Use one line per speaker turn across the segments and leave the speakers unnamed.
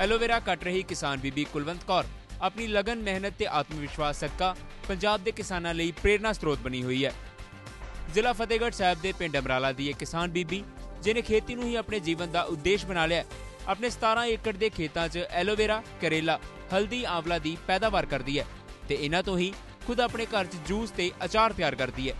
Aloe vera ਕੱਟ ਰਹੀ ਕਿਸਾਨ ਬੀਬੀ ਕੁਲਵੰਤ ਕੌਰ। ਆਪਣੀ ਲਗਨ, ਮਿਹਨਤ ਤੇ ਆਤਮ ਵਿਸ਼ਵਾਸ ਸਦਕਾ ਪੰਜਾਬ ਦੇ ਕਿਸਾਨਾਂ ਲਈ ਪ੍ਰੇਰਨਾ ਸਰੋਤ ਬਣੀ ਹੋਈ ਹੈ। ਜ਼ਿਲ੍ਹਾ ਫਤਿਹਗੜ੍ਹ ਸਾਹਿਬ ਦੇ ਪਿੰਡ ਅਮਰਾਲਾ ਦੀ ਇਹ ਕਿਸਾਨ ਬੀਬੀ ਜਿਨੇ ਖੇਤੀ ਨੂੰ ਹੀ ਆਪਣੇ ਜੀਵਨ ਦਾ ਉਦੇਸ਼ ਬਣਾ ਲਿਆ ਆਪਣੇ 17 ਏਕੜ ਦੇ ਖੇਤਾਂ 'ਚ ਐਲੋਵੇਰਾ, ਕਰੇਲਾ, ਹਲਦੀ, ਆਂਵਲਾ ਦੀ ਪੈਦਾਵਾਰ ਕਰਦੀ ਹੈ ਤੇ ਇਹਨਾਂ ਤੋਂ ਹੀ ਖੁਦ ਆਪਣੇ ਘਰ 'ਚ ਜੂਸ ਤੇ ਅਚਾਰ ਤਿਆਰ ਕਰਦੀ ਹੈ।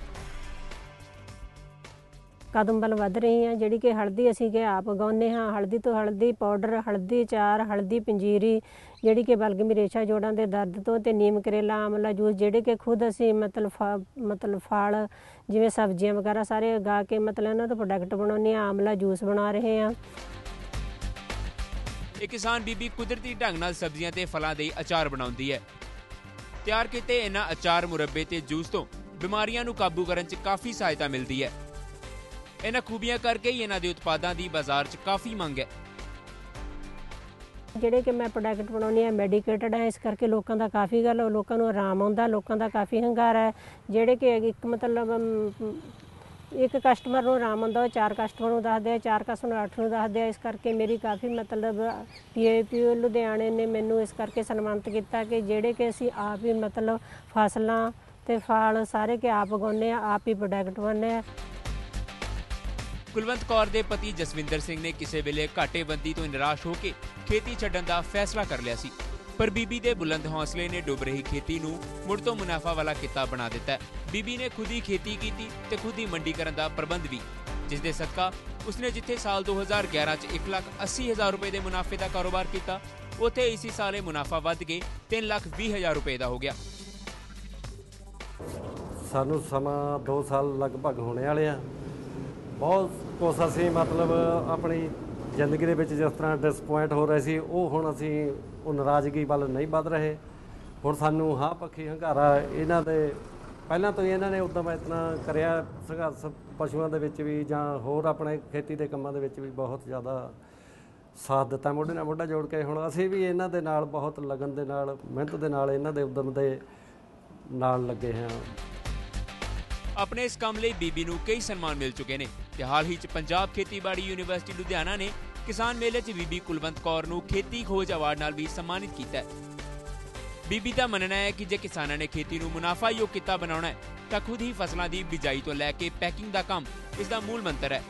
ਕਦਮ ਵੱਲ ਵੱਧ ਰਹੀ ਹਾਂ ਜਿਹੜੀ ਕਿ ਹਲਦੀ ਅਸੀਂ ਕਿ ਆਪ ਉਗਾਉਂਦੇ ਹਾਂ। ਹਲਦੀ ਤੋਂ ਹਲਦੀ, ਪਾਊਡਰ, ਹਲਦੀ ਚਾਰ ਹਲਦੀ, ਪੰਜੀਰੀ, ਜਿਹੜੀ ਕਿ ਬਲਗਮੀ ਰੇਸ਼ਾ ਜੋੜਾਂ ਦੇ ਦਰਦ ਤੋਂ ਤੇ ਨੀਮ, ਕਰੇਲਾ, ਆਮਲਾ, ਜੂਸ, ਜਿਹੜੇ ਕਿ ਖੁਦ ਅਸੀਂ ਮਤਲਬ ਫ- ਮਤਲਬ ਫਲ, ਜਿਵੇਂ ਸਬਜ਼ੀਆਂ ਵਗੈਰਾ ਸਾਰੇ ਉਗਾ ਕੇ ਮਤਲਬ ਇਹਨਾਂ ਤੋਂ ਪ੍ਰੋਡਕਟ ਬਣਾਉਂਦੇ ਹਾਂ, ਆਮਲਾ, ਜੂਸ ਬਣਾ ਰਹੇ ਹਾਂ।
ਇਹ ਕਿਸਾਨ ਬੀਬੀ ਕੁਦਰਤੀ ਢੰਗ ਨਾਲ ਸਬਜ਼ੀਆਂ ਤੇ ਫਲਾਂ ਦੇ ਅਚਾਰ ਬਣਾਉਂਦੀ ਹੈ। ਤਿਆਰ ਕੀਤੇ ਇਹਨਾਂ ਅਚਾਰ, ਮੁਰੱਬੇ ਤੇ ਜੂਸ ਤੋਂ ਬਿਮਾਰੀਆਂ ਨੂੰ ਕਾਬੂ ਕਰਨ 'ਚ ਕਾਫੀ ਸਹਾਇਤਾ ਮਿਲਦੀ ਹੈ। ਇਹਨਾਂ ਖੂਬੀਆਂ ਕਰਕੇ ਹੀ ਇਹਨਾਂ ਦੇ ਉਤਪਾਦਾਂ ਦੀ ਬਾਜ਼ਾਰ 'ਚ ਕਾਫੀ ਮੰਗ ਹੈ।
ਜਿਹੜੇ ਕਿ ਮੈਂ ਪ੍ਰੋਡਕਟ ਬਣਾਉਂਦੀ ਹਾਂ ਮੈਡੀਕੇਟਡ ਹੈ, ਇਸ ਕਰਕੇ ਲੋਕਾਂ ਦਾ ਕਾਫੀ ਗੱਲ, ਲੋਕਾਂ ਨੂੰ ਆਰਾਮ ਆਉਂਦਾ, ਲੋਕਾਂ ਦਾ ਕਾਫੀ ਹੰਗਾਰਾ ਹੈ। ਜਿਹੜੇ ਕਿ ਇੱਕ ਮਤਲਬ ਇੱਕ ਕਸਟਮਰ ਨੂੰ ਆਰਾਮ ਆਉਂਦਾ, ਉਹ ਚਾਰ ਕਸਟਮਰ ਨੂੰ ਦੱਸਦੇ ਆ, ਚਾਰ ਕਸਟਮਰ ਨੂੰ ਅੱਠ ਨੂੰ ਦੱਸਦੇ ਆ, ਇਸ ਕਰਕੇ ਮੇਰੀ ਕਾਫੀ ਮਤਲਬ ਪੀਏਪੀ ਲੁਧਿਆਣੇ ਨੇ ਮੈਨੂੰ ਇਸ ਕਰਕੇ ਸਨਮਾਨਿਤ ਕੀਤਾ ਕਿ ਜਿਹੜੇ ਕਿ ਅਸੀਂ ਆਪ ਹੀ ਮਤਲਬ ਫਸਲਾਂ ਤੇ ਫਲ ਸਾਰੇ ਕਿ ਆਪ ਉਗਾਉਂਦੇ ਆ, ਆਪ ਹੀ ਪ੍ਰੋਡਕਟ ਬਣਾਉਂਦੇ ਆ।
ਕੁਲਵੰਤ ਕੌਰ ਦੇ ਪਤੀ ਜਸਵਿੰਦਰ ਸਿੰਘ ਨੇ ਕਿਸੇ ਵੇਲੇ ਘਾਟੇਬੰਦੀ ਤੋਂ ਨਿਰਾਸ਼ ਹੋ ਕੇ ਖੇਤੀ ਛੱਡਣ ਦਾ ਫੈਸਲਾ ਕਰ ਲਿਆ ਸੀ। ਪਰ ਬੀਬੀ ਦੇ ਬੁਲੰਦ ਹੌਸਲੇ ਨੇ ਡੁੱਬ ਰਹੀ ਖੇਤੀ ਨੂੰ ਮੁੜ ਤੋਂ ਮੁਨਾਫਾ ਵਾਲਾ ਕਿੱਤਾ ਬਣਾ ਦਿੱਤਾ ਬੀਬੀ ਨੇ ਖੁਦ ਹੀ ਖੇਤੀ ਕੀਤੀ ਤੇ ਖੁਦ ਹੀ ਮੰਡੀ ਕਰਨ ਦਾ ਪ੍ਰਬੰਧ ਵੀ। ਜਿਸ ਦੇ ਸਦਕਾ ਉਸਨੇ ਜਿੱਥੇ ਸਾਲ 2011 ਚ 1,80,000 ਰੁਪਏ ਦੇ ਮੁਨਾਫੇ ਦਾ ਕਾਰੋਬਾਰ ਕੀਤਾ ਉੱਥੇ ਇਸੇ ਸਾਲ ਮੁਨਾਫਾ ਵੱਧ ਕੇ 3,20,000 ਰੁਪਏ ਦਾ ਹੋ ਗਿਆ।
ਸਾਨੂੰ ਸਮਾਂ 2 ਸਾਲ ਲਗਭਗ ਹੋਣੇ ਵਾਲੇ ਆ। ਬਹੁਤ ਕੁਛ ਅਸੀਂ ਮਤਲਬ ਆਪਣੀ ਜ਼ਿੰਦਗੀ ਦੇ ਵਿੱਚ ਜਿਸ ਤਰ੍ਹਾਂ ਡਿਸਪਾਇੰਟ ਹੋ ਰਹੇ ਸੀ, ਉਹ ਹੁਣ ਅਸੀਂ ਉਹ ਨਾਰਾਜ਼ਗੀ ਵੱਲ ਨਹੀਂ ਵੱਧ ਰਹੇ। ਹੁਣ ਸਾਨੂੰ ਹਾਂ ਪੱਖੀ ਹੰਗਾਰਾ ਇਹਨਾਂ ਦੇ, ਪਹਿਲਾਂ ਤੋਂ ਹੀ ਇਹਨਾਂ ਨੇ ਉਦਮ ਇਤਨਾ ਕਰਿਆ ਸੰਘਰਸ਼ ਪਸ਼ੂਆਂ ਦੇ ਵਿੱਚ ਵੀ ਜਾਂ ਹੋਰ ਆਪਣੇ ਖੇਤੀ ਦੇ ਕੰਮਾਂ ਦੇ ਵਿੱਚ ਵੀ ਬਹੁਤ ਜ਼ਿਆਦਾ ਸਾਥ ਦਿੱਤਾ, ਮੋਢੇ ਨਾਲ ਮੋਢਾ ਜੋੜ ਕੇ। ਹੁਣ ਅਸੀਂ ਵੀ ਇਹਨਾਂ ਦੇ ਨਾਲ ਬਹੁਤ ਲਗਨ ਦੇ ਨਾਲ, ਮਿਹਨਤ ਦੇ ਨਾਲ ਇਹਨਾਂ ਦੇ ਉਦਮ ਦੇ ਨਾਲ ਲੱਗੇ ਹਾਂ।
ਆਪਣੇ ਇਸ ਕੰਮ ਲਈ ਬੀਬੀ ਨੂੰ ਕਈ ਸਨਮਾਨ ਮਿਲ ਚੁੱਕੇ ਨੇ। ਤੇ ਹਾਲ ਹੀ ਚ ਪੰਜਾਬ ਖੇਤੀਬਾੜੀ ਯੂਨੀਵਰਸਿਟੀ ਲੁਧਿਆਣਾ ਨੇ ਕਿਸਾਨ ਮੇਲੇ 'ਚ ਬੀਬੀ ਕੁਲਵੰਤ ਕੌਰ ਨੂੰ ਖੇਤੀ ਖੋਜ ਅਵਾਰਡ ਨਾਲ ਵੀ ਸਨਮਾਨਿਤ ਕੀਤਾ ਹੈ। ਬੀਬੀ ਦਾ ਮੰਨਣਾ ਹੈ ਕਿ ਜੇ ਕਿਸਾਨਾਂ ਨੇ ਖੇਤੀ ਨੂੰ ਮੁਨਾਫਾਯੋਗ ਕਿੱਤਾ ਬਣਾਉਣਾ ਹੈ, ਤਾਂ ਖੁਦ ਹੀ ਫਸਲਾਂ ਦੀ ਬਿਜਾਈ ਤੋਂ ਲੈ ਕੇ ਪੈਕਿੰਗ ਦਾ ਕੰਮ ਇਸ ਦਾ ਮੂਲ ਮੰਤਰ ਹੈ।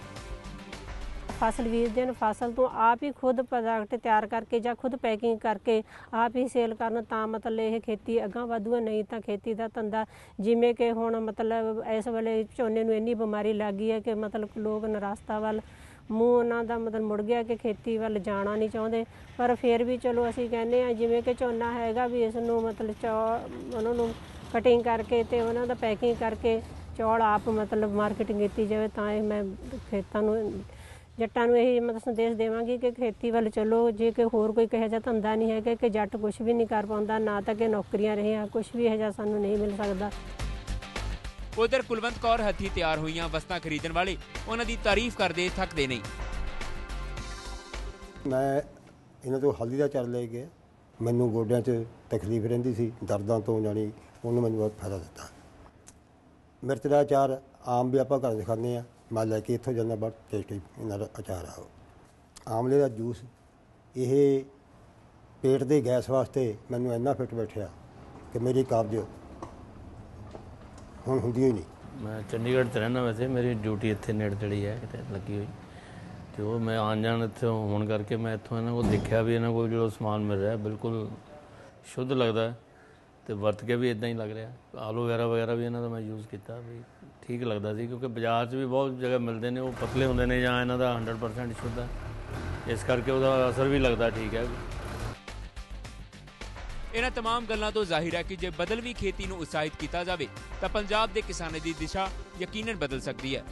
ਫਸਲ ਬੀਜਦੇ ਨੇ ਫਸਲ ਤੋਂ ਆਪ ਹੀ ਖੁਦ ਪ੍ਰੋਡਕਟ ਤਿਆਰ ਕਰਕੇ ਜਾਂ ਖੁਦ ਪੈਕਿੰਗ ਕਰਕੇ ਆਪ ਹੀ ਸੇਲ ਕਰਨ ਤਾਂ ਮਤਲਬ ਇਹ ਖੇਤੀ ਅਗਾਂਹ ਵਧੂ ਨਹੀਂ ਤਾਂ ਖੇਤੀ ਦਾ ਧੰਦਾ। ਜਿਵੇਂ ਕਿ ਹੁਣ ਮਤਲਬ ਇਸ ਵੇਲੇ ਝੋਨੇ ਨੂੰ ਇੰਨੀ ਬਿਮਾਰੀ ਲੱਗ ਗਈ ਹੈ ਕਿ ਮਤਲਬ ਲੋਕ ਨਿਰਾਸ਼ਤਾ ਵੱਲ ਮੂੰਹ ਉਹਨਾਂ ਦਾ ਮਤਲਬ ਮੁੜ ਗਿਆ ਕਿ ਖੇਤੀ ਵੱਲ ਜਾਣਾ ਨਹੀਂ ਚਾਹੁੰਦੇ। ਪਰ ਫਿਰ ਵੀ ਚਲੋ ਅਸੀਂ ਕਹਿੰਦੇ ਆ ਜਿਵੇਂ ਕਿ ਝੋਨਾ ਹੈਗਾ ਵੀ ਇਸ ਨੂੰ ਮਤਲਬ ਚੌ ਉਹਨਾਂ ਨੂੰ ਕਟਿੰਗ ਕਰਕੇ ਤੇ ਉਹਨਾਂ ਦਾ ਪੈਕਿੰਗ ਕਰਕੇ ਚੌਲ ਆਪ ਮਤਲਬ ਮਾਰਕੀਟਿੰਗ ਕੀਤੀ ਜਾਵੇ ਤਾਂ ਇਹ ਮੈਂ ਖੇਤਾਂ ਨੂੰ ਜੱਟਾਂ ਨੂੰ ਇਹ ਮਤਲਬ ਸੰਦੇਸ਼ ਦੇਵਾਂਗੀ ਕਿ ਖੇਤੀ ਵੱਲ ਚੱਲੋ ਜੇ ਕਿ ਹੋਰ ਕੋਈ ਕਹੇ ਜਿਹਾ ਧੰਦਾ ਨਹੀਂ ਹੈਗਾ ਕਿ ਜੱਟ ਕੁਝ ਵੀ ਨਹੀਂ ਕਰ ਪਾਉਂਦਾ ਨਾ ਤਾਂ ਕਿ ਨੌਕਰੀਆਂ ਰਹੀਆਂ ਕੁਝ ਵੀ ਇਹੋ ਜਿਹਾ ਸਾਨੂੰ ਨਹੀਂ ਮਿਲ ਸਕਦਾ।
ਉਧਰ ਕੁਲਵੰਤ ਕੌਰ ਹੱਥੀ ਤਿਆਰ ਹੋਈਆਂ ਵਸਤਾਂ ਖਰੀਦਣ ਵਾਲੇ ਉਹਨਾਂ ਦੀ ਤਾਰੀਫ ਕਰਦੇ ਥੱਕਦੇ ਨਹੀਂ।
ਮੈਂ ਇਹਨਾਂ ਤੋਂ ਹਲਦੀ ਦਾ ਚਾਰ ਲੈ ਗਿਆ ਮੈਨੂੰ ਗੋਡਿਆਂ 'ਚ ਤਕਲੀਫ ਰਹਿੰਦੀ ਸੀ ਦਰਦਾਂ ਤੋਂ ਜਾਣੀ ਉਹਨੇ ਮੈਨੂੰ ਬਹੁਤ ਫਾਇਦਾ ਦਿੱਤਾ। ਮਿਰਚ ਦਾ ਅਚਾਰ ਆਮ ਵੀ ਆਪਾਂ ਘਰ 'ਚ ਖਾਂਦੇ ਆ ਮੈਂ ਲੈ ਕੇ ਇੱਥੋਂ ਜਾਂਦਾ ਬੜਾ ਟੇਸਟੀ ਇਹਨਾਂ ਦਾ ਅਚਾਰ ਆ ਉਹ। ਆਮਲੇ ਦਾ ਜੂਸ, ਇਹ ਪੇਟ ਦੇ ਗੈਸ ਵਾਸਤੇ ਮੈਨੂੰ ਇੰਨਾ ਫਿੱਟ ਬੈਠਿਆ ਕਿ ਮੇਰੀ ਕਬਜ਼ ਹੁਣ ਹੁੰਦੀ ਹੀ ਨਹੀਂ।
ਮੈਂ ਚੰਡੀਗੜ੍ਹ 'ਚ ਰਹਿਣਾ ਵੈਸੇ, ਮੇਰੀ ਡਿਊਟੀ ਇੱਥੇ ਨੇੜੇ ਤੇੜੀ ਹੈ, ਕਿਤੇ ਲੱਗੀ ਹੋਈ। ਤੇ ਉਹ ਮੈਂ ਆਉਣ ਜਾਣ ਇੱਥੇ ਹੋਣ ਕਰਕੇ ਮੈਂ ਇੱਥੋਂ ਇਹਨਾਂ ਕੋਲ ਦੇਖਿਆ ਵੀ ਇਹਨਾਂ ਕੋਲ ਜਿਹੜਾ ਸਮਾਨ ਮਿਲ ਰਿਹਾ, ਬਿਲਕੁਲ ਸ਼ੁੱਧ ਲੱਗਦਾ। ਹੈ ਤੇ ਵਰਤ ਕੇ ਵੀ ਇਦਾਂ ਹੀ ਲੱਗ ਰਿਹਾ ਆਲੂ ਵਗੈਰਾ ਵਗੈਰਾ ਵੀ ਇਹਨਾਂ ਦਾ ਮੈਂ ਯੂਜ਼ ਕੀਤਾ ਵੀ ਠੀਕ ਲੱਗਦਾ ਸੀ ਕਿਉਂਕਿ ਬਾਜ਼ਾਰ 'ਚ ਵੀ ਬਹੁਤ ਜਗ੍ਹਾ ਮਿਲਦੇ ਨੇ ਉਹ ਪਤਲੇ ਹੁੰਦੇ ਨੇ ਜਾਂ ਇਹਨਾਂ ਦਾ 100% ਸ਼ੁੱਧ ਹੈ ਇਸ ਕਰਕੇ ਉਹਦਾ ਅਸਰ ਵੀ ਲੱਗਦਾ ਠੀਕ ਹੈ
ਇਹਨਾਂ तमाम ਗੱਲਾਂ ਤੋਂ ਜ਼ਾਹਿਰ ਹੈ ਕਿ ਜੇ ਬਦਲਵੀਂ ਖੇਤੀ ਨੂੰ ਉਤਸ਼ਾਹਿਤ ਕੀਤਾ ਜਾਵੇ ਤਾਂ ਪੰਜਾਬ ਦੇ ਕਿਸਾਨਾਂ ਦੀ ਦਿਸ਼ਾ ਯਕੀਨਨ ਬਦਲ ਸਕਦੀ ਹੈ